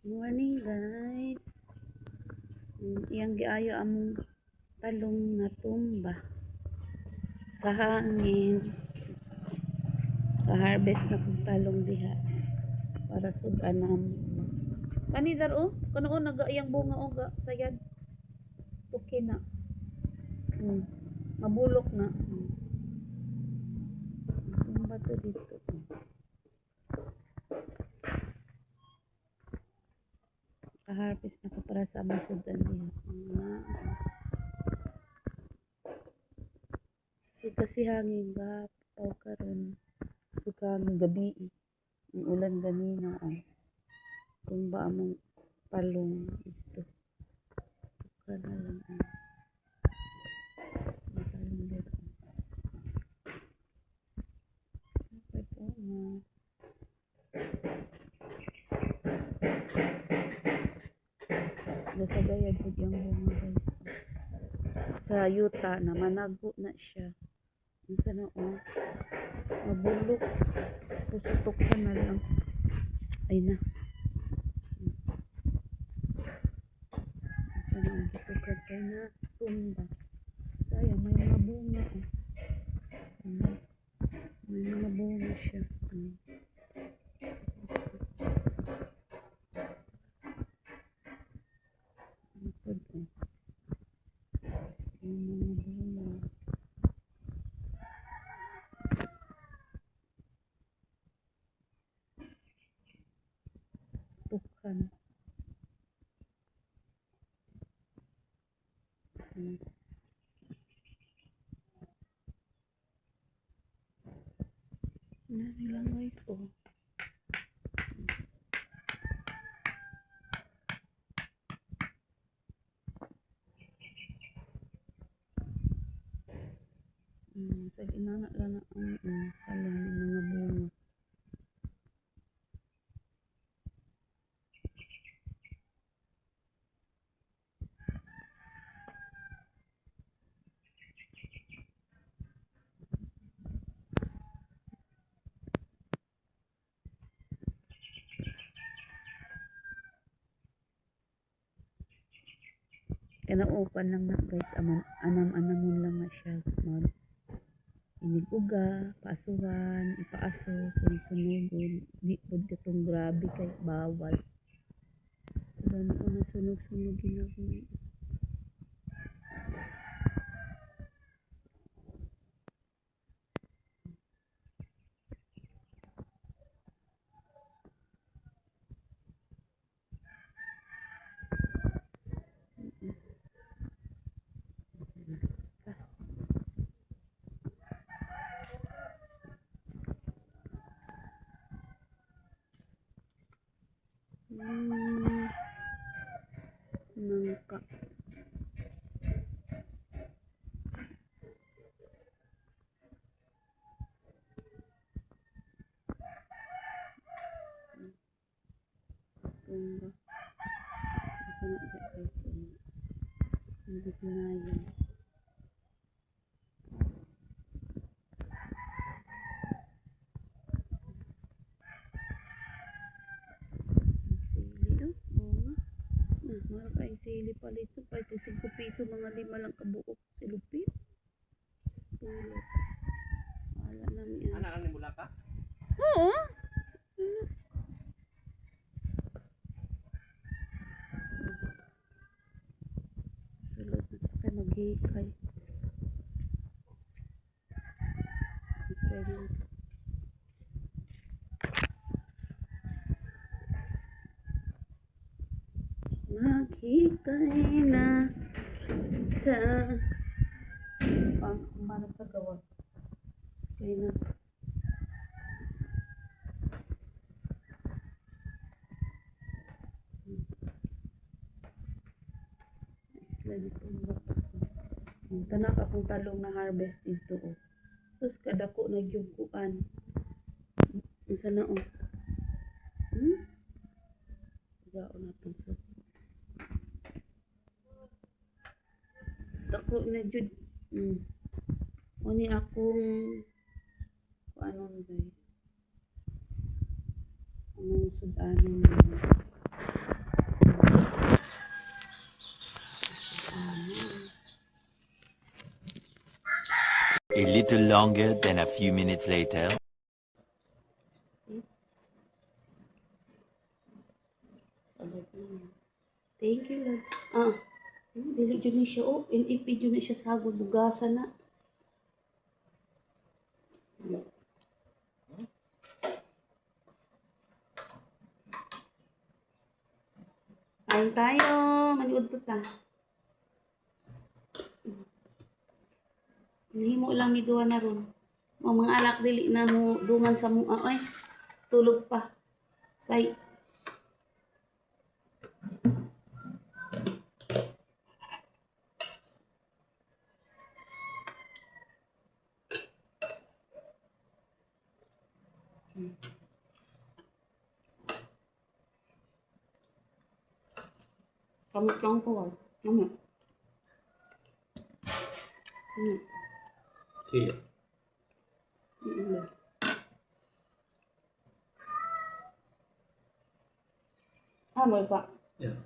Morning guys. Iyang giayo among talong na tumba sa hangin. Ka-harvest na kong talong diha para sudan nam. Kani dar oh, kano oh naga iyang bunga oh ga sayad. Tuki na. Hmm. Mabulok na. Hmm. Tumba to dito. Ka-harvest na ko para sa among sudan diha. Nga. So, kasi hangin ga o karon sukang gabi eh. ang ulan ganina ang kung ba among palong ito. Suka na lang ang ang talong dito. Okay po nga. Nasagayad po yung bunga guys. Sa yuta na manago na siya. Ang sana oh. Mabulok. Pusutok ka na lang. Ay na. Sana ang pusutok ka na. Tumba. Sayang, may mga bunga oh. Hmm. May mga bunga siya. Hmm. Likod oh. May mga bunga. Tukan. Hmm. Nanilangoy ko. Hmm, sa inana lang na ang um, talong ng mga bunga. Kinaupan lang na guys, aman, anam-anamon lang na siya. Mag, iniguga, paasuhan, ipaaso, kung sunugon. Di po katong grabe kay bawal. Gani ko na sunog-sunugin ako. Hmm. Nangka. Tumba. Ito na siya guys. oh. Hindi ko na yun. Sili oh. Bunga. Ah, mahal ka yung sili pala ito. 5 piso mga lima lang kabuok. Silupit. Tulog. Wala lang yan. Anak ni mula ka? Oo. Sulod na ito kay maghikay. Na. Maghikay na ta. Ang kumara sa gawa. Okay na. Isla dito ang bata ko. Tanak akong talong na harvest dito oh. Sus kadako na gyugkuan. Unsa na oh. Hmm? Gao na tong ako na jud mm. Uni akong ano guys. Anong sudanon na A little longer than a few minutes later. Thank you, Lord. Ah hmm, dili dyan ni siya. Oh, inipid na siya sagod. Bugasan na. Kain tayo. Maniod to ta. Nahimo lang ni duwa na ron. Mga anak dili na mo dungan sa mo. Ah, ay, tulog pa. Say. Kamot lang po ah. Ano? Ano? Sige. Ano? Ah, mo pa. Yeah.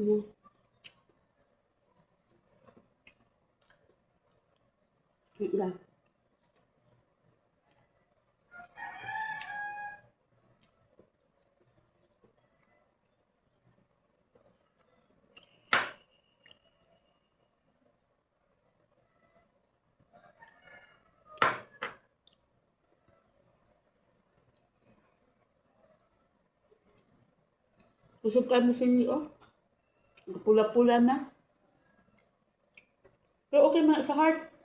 Ano? Wait lang. Busog ka mo sinyo, oh. Pula-pula na. Pero okay man sa heart.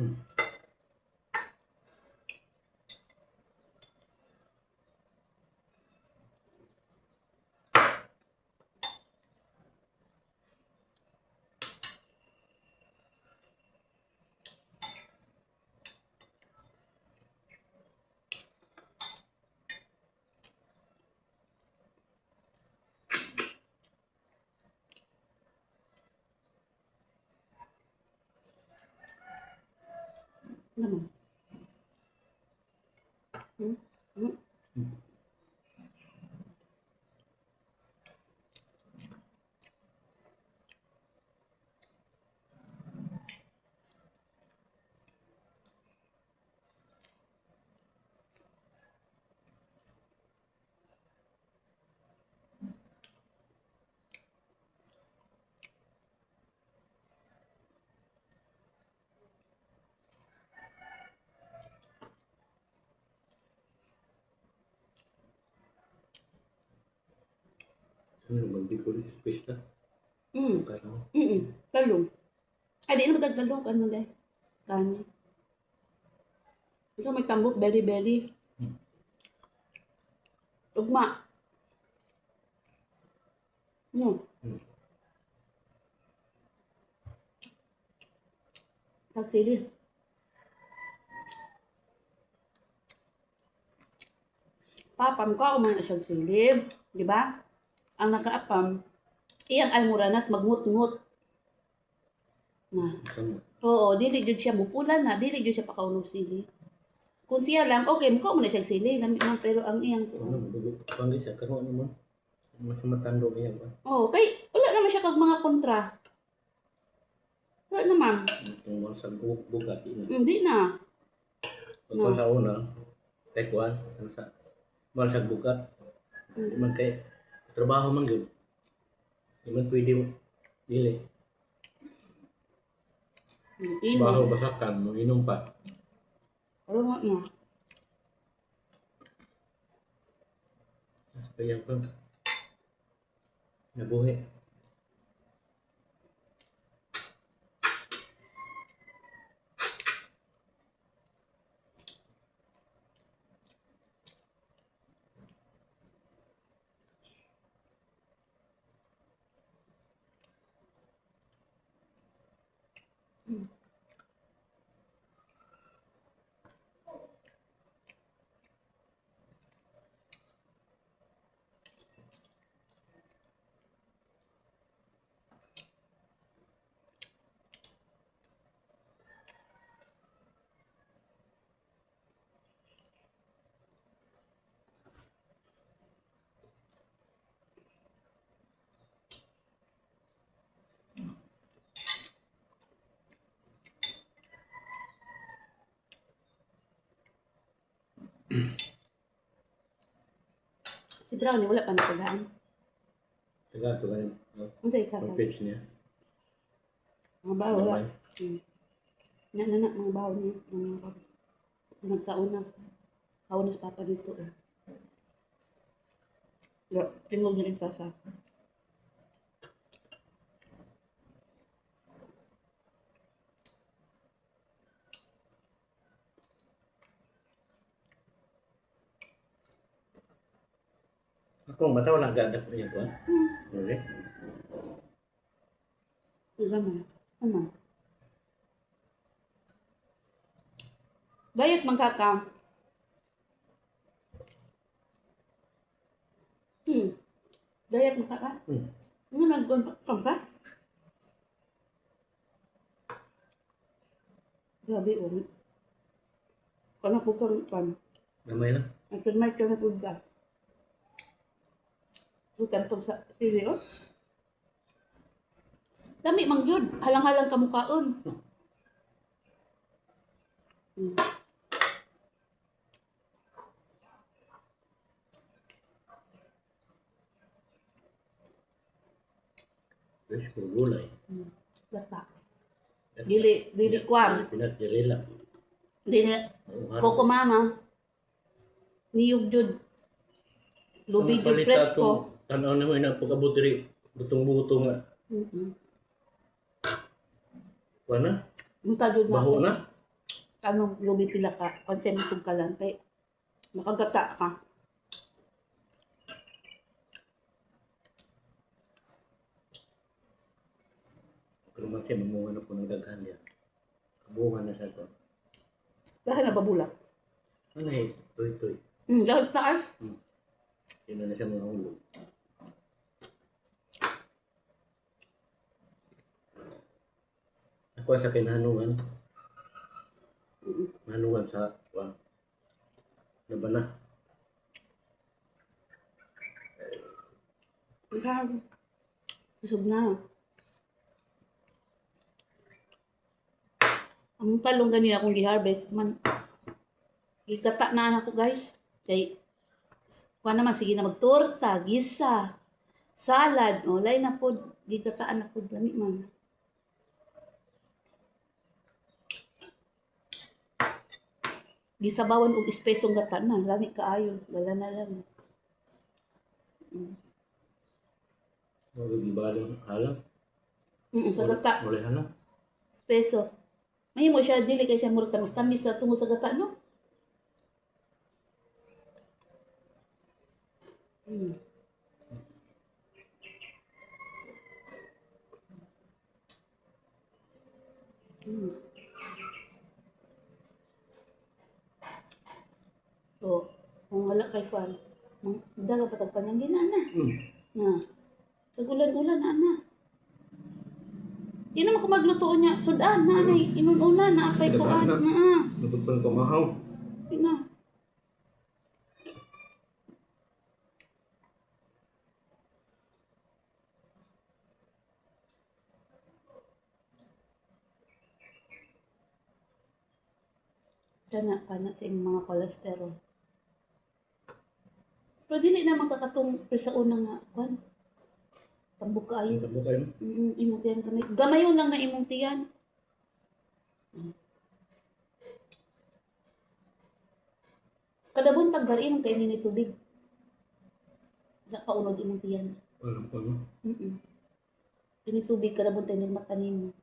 Hmm. Naman. Hmm? Hmm? Ano naman, ko rin space na. Mm. Kaya Mm. Talong. Ay, di na matagtalong. Ano dahil? Kani. Ikaw may tambok, berry berry. Ugma. No. Hmm. Tagsili. Papam ko, umang na siyang silib. Di ba? Ang nakaapam, iyang almoranas magmut-ngut. Na. Oo, dili jud siya mupulan na, dili jud siya pakaunog sili. Kung siya lang, okay, mukha mo na siyang sili, lami man, pero ang iyang Ano, dugo. Pangli siya. Karoon naman. Mas matando niya ba? Oo, kay wala naman siya kag mga kontra. Wala naman. Itong mga sa bu- bugat. Ina. Hindi na. Pagka sa una, tekwan. Ano sa mahal sa bugat. Di man kay trabaho man yun. Di man pwede mo. Dili. Trabaho Inom. basakan mo. Inom pa. Nga na. Kaya pa. Nabuhi. Brownie wala pa nakagaan. Taga, ito ganun. Unsa ika Ang page niya. Mga bawo wala. Gamay. Hmm. Na na na mga bawo niya. Mga bawo. Nagkauna. Kauna sa papa dito eh. Tingog na ito sa. Ako, mata wala gadak niya ko. Hmm. Okay. Iba man. Ano? Diet man kaka. Hmm. Diet man kaka. Hmm. Ano kang ka? Grabe, oh. Kana po kang kan. Gamay lang. Ang tunay ka na po ka. To sa sili, oh. Dami mang yun. Halang-halang kamukhaon. Hmm. Fresh ko gulay. Gata. Dili, dili kwam. Pinat dirila. Dili, koko mama. Niyog jud. Lubi jud presko. Tanaw na mo ina pagkabot diri butong-butong nga. Mm-mm. Kuana? Munta jud na. Baho na. Kanong lubi pila ka. Konsem itong kalante. Nakagata ka. Pero man siya mamunga na po ng daghan niya. Kabungan na siya to. Dahil na babulak. Ano eh? Toy-toy. Hmm, dahil sa taas. Yun na siya mga ulo. Ako sa kinanungan. Mm-mm. Manungan sa wa. Nabana. Grabe. Busog na. Ang talong ganina akong gi-harvest man. Gikata na anak ko guys. Kay kuha naman sige na magtorta, gisa, salad, o lay na po gikataan na po lami man. Gisabawan og espesong gata na, lami kaayo, wala na lang. Magibaling halang. Mm, sa gata. Mulay halang. peso. May mo siya dili kay siya murag tamis tamis sa tungod sa gata no. Hmm. Hmm. So, kung wala kay kwan, daga patag panangin na na. Hmm. Na. Sa ulan-ulan na na. Di naman ko magluto niya. Sudan na anay. Inununa na apay ko na. Na. Napagpan ko mahaw. Na. Sana pana sa imong mga kolesterol. Pero dili na makakatong sa unang nga kwan. Ang tabo kayo. Mm, imong tiyan gamay. Gamayon lang na imong tiyan. Kada buntag gari imong kay ni tubig. Wala pa unod imong tiyan. Alam ko no. Mm. Ini tubig kada buntag ni mata nimo.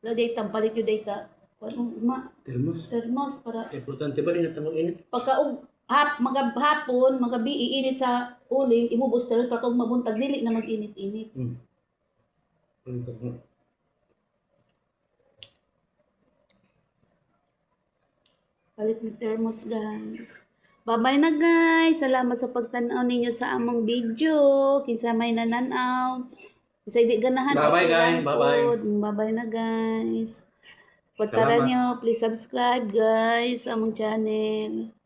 Wala day tampalit yo day ka ano ma Termos. thermos para Importante ba rin na tamang init? pagka og hap magahapon magabi iinit sa uling imubos pero para kung mabuntag dili na mag-init-init. Hmm. Palit ni thermos, guys. Bye-bye na, guys. Salamat sa pagtanaw ninyo sa among video. Kinsa may nananaw. Kinsa hindi ganahan. Bye-bye, guys. Bye-bye. pod. Bye-bye na, guys. Salamat. nyo. Please subscribe, guys, sa among channel.